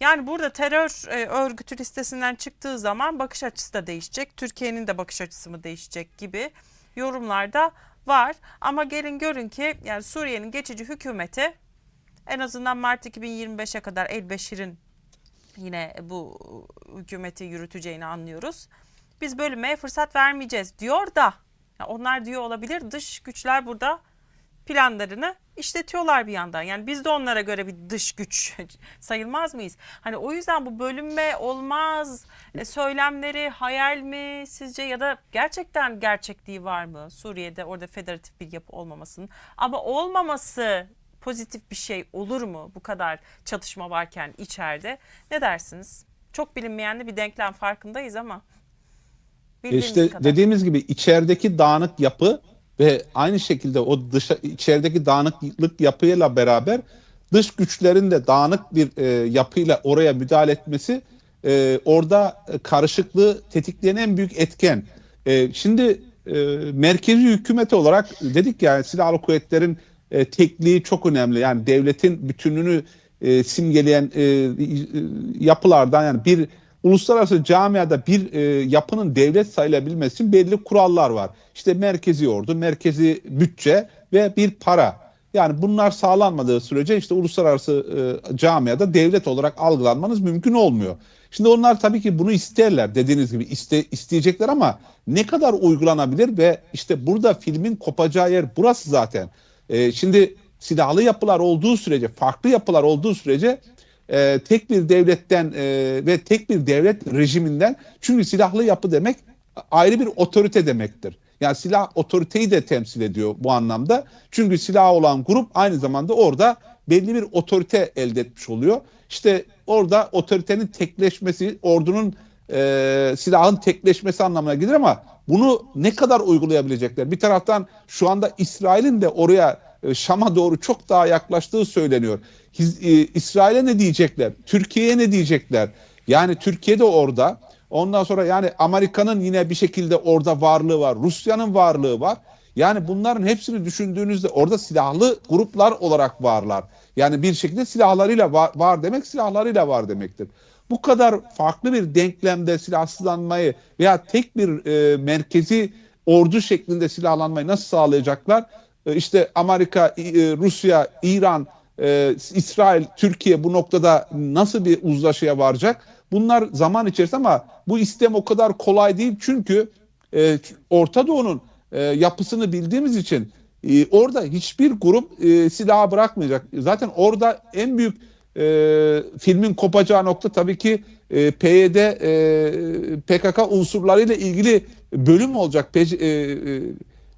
Yani burada terör e, örgütü listesinden çıktığı zaman bakış açısı da değişecek. Türkiye'nin de bakış açısı mı değişecek gibi yorumlarda var. Ama gelin görün ki yani Suriye'nin geçici hükümeti en azından Mart 2025'e kadar El-Beşir'in yine bu hükümeti yürüteceğini anlıyoruz. Biz bölünmeye fırsat vermeyeceğiz diyor da onlar diyor olabilir dış güçler burada planlarını işletiyorlar bir yandan. Yani biz de onlara göre bir dış güç sayılmaz mıyız? Hani o yüzden bu bölünme olmaz e, söylemleri hayal mi sizce ya da gerçekten gerçekliği var mı? Suriye'de orada federatif bir yapı olmamasının ama olmaması pozitif bir şey olur mu bu kadar çatışma varken içeride? Ne dersiniz? Çok bilinmeyen de bir denklem farkındayız ama. İşte kadar. dediğimiz gibi içerideki dağınık yapı ve aynı şekilde o dışa içerideki dağınıklık yapıyla beraber dış güçlerin de dağınık bir e, yapıyla oraya müdahale etmesi e, orada karışıklığı tetikleyen en büyük etken. E, şimdi e, merkezi hükümet olarak dedik ya silahlı kuvvetlerin e, tekliği çok önemli. Yani devletin bütünlüğünü e, simgeleyen e, e, yapılardan yani bir uluslararası camiada bir e, yapının devlet sayılabilmesi için belli kurallar var. İşte merkezi ordu, merkezi bütçe ve bir para. Yani bunlar sağlanmadığı sürece işte uluslararası e, camiada devlet olarak algılanmanız mümkün olmuyor. Şimdi onlar tabii ki bunu isterler dediğiniz gibi iste, isteyecekler ama ne kadar uygulanabilir ve işte burada filmin kopacağı yer burası zaten. E, şimdi silahlı yapılar olduğu sürece, farklı yapılar olduğu sürece e, tek bir devletten e, ve tek bir devlet rejiminden çünkü silahlı yapı demek ayrı bir otorite demektir. Yani silah otoriteyi de temsil ediyor bu anlamda. Çünkü silah olan grup aynı zamanda orada belli bir otorite elde etmiş oluyor. İşte orada otoritenin tekleşmesi, ordunun e, silahın tekleşmesi anlamına gelir ama bunu ne kadar uygulayabilecekler? Bir taraftan şu anda İsrail'in de oraya Şam'a doğru çok daha yaklaştığı söyleniyor. E, İsrail'e ne diyecekler? Türkiye'ye ne diyecekler? Yani Türkiye de orada. Ondan sonra yani Amerika'nın yine bir şekilde orada varlığı var. Rusya'nın varlığı var. Yani bunların hepsini düşündüğünüzde orada silahlı gruplar olarak varlar. Yani bir şekilde silahlarıyla var, var demek silahlarıyla var demektir. Bu kadar farklı bir denklemde silahsızlanmayı veya tek bir e, merkezi ordu şeklinde silahlanmayı nasıl sağlayacaklar? E, işte Amerika, e, Rusya, İran, e, İsrail, Türkiye bu noktada nasıl bir uzlaşıya varacak? Bunlar zaman içerisinde ama bu istem o kadar kolay değil çünkü Orta Doğu'nun yapısını bildiğimiz için orada hiçbir grup silahı bırakmayacak. Zaten orada en büyük filmin kopacağı nokta tabii ki e, PYD, e, PKK unsurlarıyla ilgili bölüm olacak. Pe, e,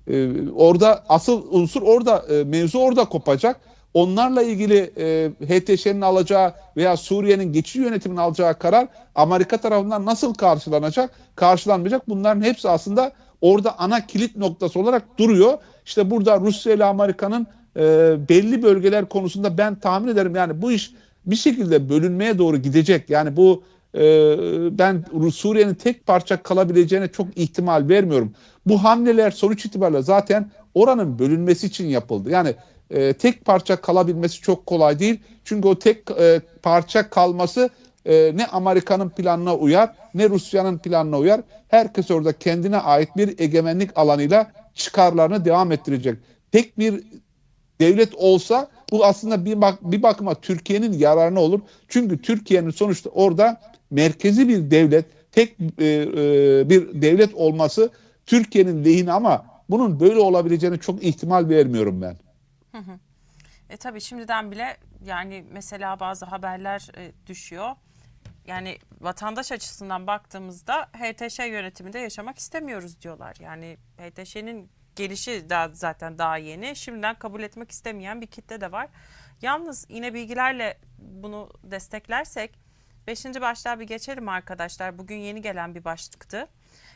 e, orada asıl unsur orada, e, mevzu orada kopacak. Onlarla ilgili e, HTŞ'nin alacağı veya Suriye'nin geçici yönetiminin alacağı karar Amerika tarafından nasıl karşılanacak, karşılanmayacak bunların hepsi aslında orada ana kilit noktası olarak duruyor. İşte burada Rusya ile Amerika'nın e, belli bölgeler konusunda ben tahmin ederim yani bu iş bir şekilde bölünmeye doğru gidecek. Yani bu ben Suriye'nin tek parça kalabileceğine çok ihtimal vermiyorum. Bu hamleler sonuç itibariyle zaten oranın bölünmesi için yapıldı. Yani e, tek parça kalabilmesi çok kolay değil. Çünkü o tek e, parça kalması e, ne Amerika'nın planına uyar ne Rusya'nın planına uyar. Herkes orada kendine ait bir egemenlik alanıyla çıkarlarını devam ettirecek. Tek bir devlet olsa bu aslında bir, bak, bir bakıma Türkiye'nin yararına olur. Çünkü Türkiye'nin sonuçta orada merkezi bir devlet, tek e, e, bir devlet olması Türkiye'nin lehine ama bunun böyle olabileceğine çok ihtimal vermiyorum ben. E tabii şimdiden bile yani mesela bazı haberler e, düşüyor. Yani vatandaş açısından baktığımızda HTŞ yönetiminde yaşamak istemiyoruz diyorlar. Yani HTŞ'nin gelişi daha zaten daha yeni. Şimdiden kabul etmek istemeyen bir kitle de var. Yalnız yine bilgilerle bunu desteklersek 5. başlığa bir geçelim arkadaşlar. Bugün yeni gelen bir başlıktı.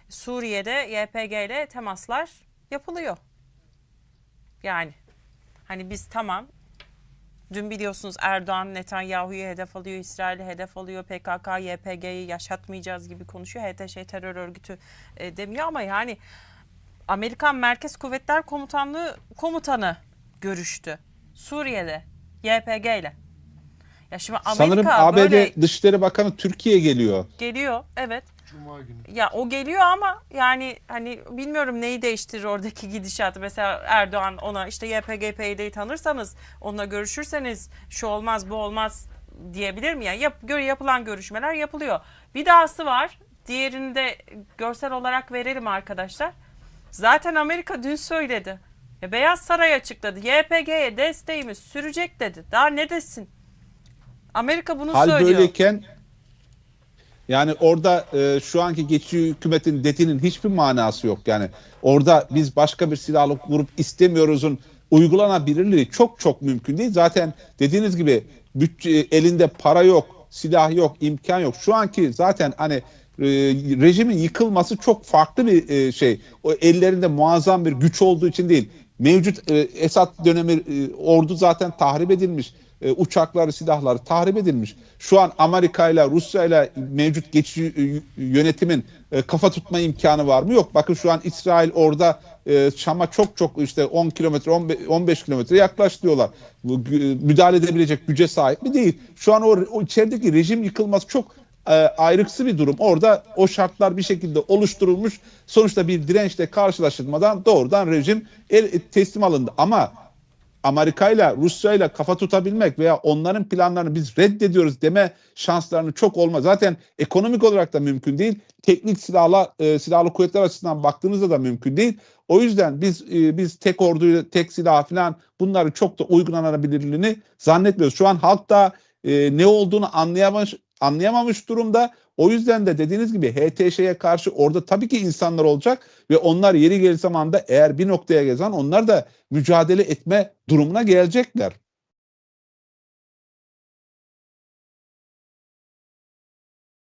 Suriye'de YPG ile temaslar yapılıyor. Yani hani biz tamam Dün biliyorsunuz Erdoğan Netanyahu'yu hedef alıyor, İsrail'i hedef alıyor, PKK, YPG'yi yaşatmayacağız gibi konuşuyor. HTŞ terör örgütü e, demiyor ama yani Amerikan Merkez Kuvvetler Komutanlığı komutanı görüştü. Suriye'de YPG ile. Ya şimdi Amerika Sanırım ABD böyle Dışişleri Bakanı Türkiye'ye geliyor. geliyor. Evet. Cuma günü. Ya o geliyor ama yani hani bilmiyorum neyi değiştirir oradaki gidişatı. Mesela Erdoğan ona işte YPG-PYD'yi tanırsanız onunla görüşürseniz şu olmaz bu olmaz diyebilir mi? Yani yap, göre yapılan görüşmeler yapılıyor. Bir dahası var. Diğerini de görsel olarak verelim arkadaşlar. Zaten Amerika dün söyledi. Ya Beyaz Saray açıkladı. YPG'ye desteğimiz sürecek dedi. Daha ne desin? Amerika bunu Hal söylüyor. böyleyken yani orada e, şu anki geçici hükümetin dediğinin hiçbir manası yok. Yani orada biz başka bir silahlı grup istemiyoruzun uygulanabilirliği çok çok mümkün değil. Zaten dediğiniz gibi bütçe, elinde para yok, silah yok, imkan yok. Şu anki zaten hani e, rejimin yıkılması çok farklı bir e, şey. O ellerinde muazzam bir güç olduğu için değil. Mevcut e, Esad dönemi e, ordu zaten tahrip edilmiş e, uçakları, silahları tahrip edilmiş. Şu an Amerika ile Rusya ile mevcut geçici e, yönetimin e, kafa tutma imkanı var mı? Yok. Bakın şu an İsrail orada e, Şam'a çok çok işte 10 kilometre 15 15 kilometre yaklaş diyorlar. Bu, gü- müdahale edebilecek güce sahip mi? Değil. Şu an o, o içerideki rejim yıkılması çok e, ayrıksı bir durum. Orada o şartlar bir şekilde oluşturulmuş. Sonuçta bir dirençle karşılaşılmadan doğrudan rejim el, teslim alındı. Ama Amerika ile Rusya ile kafa tutabilmek veya onların planlarını biz reddediyoruz deme şanslarını çok olmaz. Zaten ekonomik olarak da mümkün değil. Teknik silahla e, silahlı kuvvetler açısından baktığınızda da mümkün değil. O yüzden biz e, biz tek orduyu, tek silah falan bunları çok da uygulanabilirliğini zannetmiyoruz. Şu an halk da e, ne olduğunu anlayamamış anlayamamış durumda. O yüzden de dediğiniz gibi HTŞ'ye karşı orada tabii ki insanlar olacak ve onlar yeri geldiği zaman da eğer bir noktaya gezen onlar da mücadele etme durumuna gelecekler.